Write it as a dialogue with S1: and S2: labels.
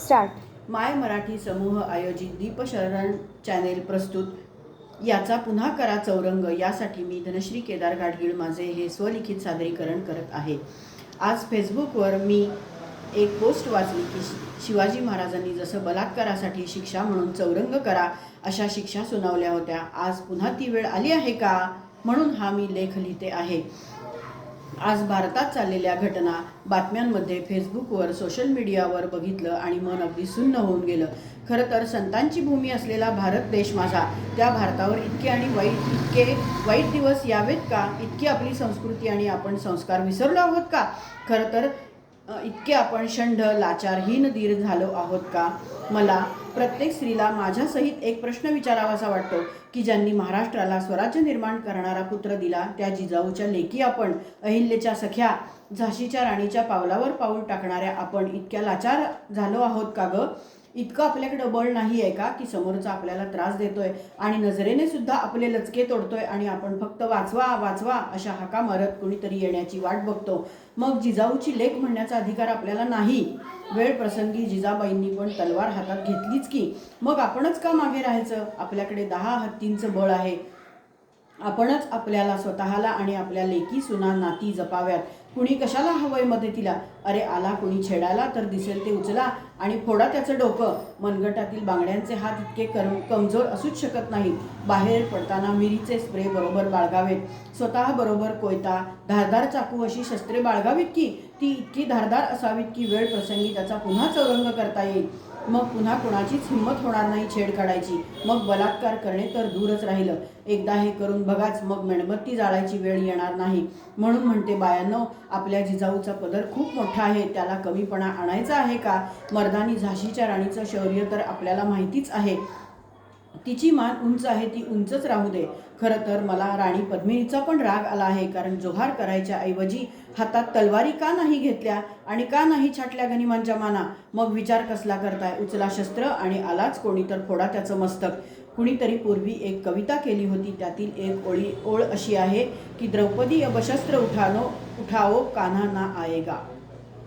S1: Start
S2: माय मराठी समूह आयोजित दीपशरण channel प्रस्तुत. याचा पुन्हा करा चौरंग. यासाठी मी धनश्री केदार गाडगीळ माझे हे स्वलिखित सादरीकरण करत आहे. आज फेसबुकवर मी एक पोस्ट वाचली की शिवाजी महाराजांनी जसं बलात्कारासाठी शिक्षा म्हणून चौरंग करा अशा शिक्षा सुनावल्या होत्या. आज पुन्हा ती वेळ आली आहे का? म्हणून हा मी लेख लिहिते आहे. आज भारतात चाललेल्या घटना बातम्यांमध्ये फेसबुकवर सोशल मीडियावर बघितलं आणि मन अगदी सुन्न होऊन गेलं. खरं तर संतांची भूमी असलेला भारत देश माझा त्या भारतावर इतके आणि वाईट इतके वाईट दिवस यावेत का? इतकी आपली संस्कृती आणि आपण संस्कार विसरलो आहोत का? खरं तर इतके आपण शंड लाचारहीन धीर झालो आहोत का? मला प्रत्येक स्त्रीला माझ्यासहित एक प्रश्न विचारावासा वाटतो की ज्यांनी महाराष्ट्राला स्वराज्य निर्माण करणारा पुत्र दिला त्या जिजाऊच्या लेकी आपण अहिल्याच्या सख्या झाशीच्या राणीच्या पावलावर पाऊल टाकणाऱ्या आपण इतक्या लाचार झालो आहोत का गं? इतकं आपल्याकडं बळ नाही आहे का? की समोरचा आपल्याला त्रास देतोय आणि नजरेने सुद्धा आपले लचके तोडतोय आणि आपण फक्त वाचवा वाचवा अशा हाका मारत कोणीतरी येण्याची वाट बघतो. मग जिजाऊची लेख म्हणण्याचा अधिकार आपल्याला नाही. वेळ प्रसंगी जिजाबाईंनी पण तलवार हातात घेतलीच की. मग आपणच का मागे राहायचं? आपल्याकडे दहा हत्तींचं बळ आहे. आपणच आपल्याला स्वतःला आणि आपल्या लेकी सुना नाती जपाव्यात. कुणी कशाला हवंय मदतीला? अरे आला कुणी छेडायला तर दिसेल ते उचला आणि फोडा त्याचं डोकं. मनगटातील बांगड्यांचे हात इतके करम कमजोर असूच शकत नाही. बाहेर पडताना मिरीचे स्प्रे बरोबर बाळगावेत. स्वतः बरोबर कोयता धारदार चाकू अशी शस्त्रे बाळगावीत की? ती इतकी धारदार असावीत की वेळ प्रसंगी त्याचा पुन्हा चौरंग करता येईल. मग पुन्हा कोणाचीच हिंमत होणार नाही छेड काढायची. मग बलात्कार करणे तर दूरच राहिलं. एकदा हे करून बघाच मग मेणबत्ती जाळायची वेळ येणार नाही. म्हणून म्हणते बायांनो आपल्या जिजाऊचा पदर खूप मोठा आहे. त्याला कमीपणा आणायचा आहे का? मर्दानी झाशीच्या राणीचं शौर्य तर आपल्याला माहितीच आहे. तिची मान उंच आहे ती उंचच राहू दे. खरं तर मला राणी पद्मिनीचा पण राग आला आहे कारण जोहार करायच्या ऐवजी हातात तलवारी का नाही घेतल्या आणि का नाही छाटल्या गनिमांच्या माना? मग विचार कसला करताय? उचला शस्त्र आणि आलाच कोणी तर फोडा त्याचं मस्तक. कुणीतरी पूर्वी एक कविता केली होती त्यातील एक ओळी ओळ अशी आहे की द्रौपदी बशस्त्र उठानो उठाओ कान्हा ना आएगा.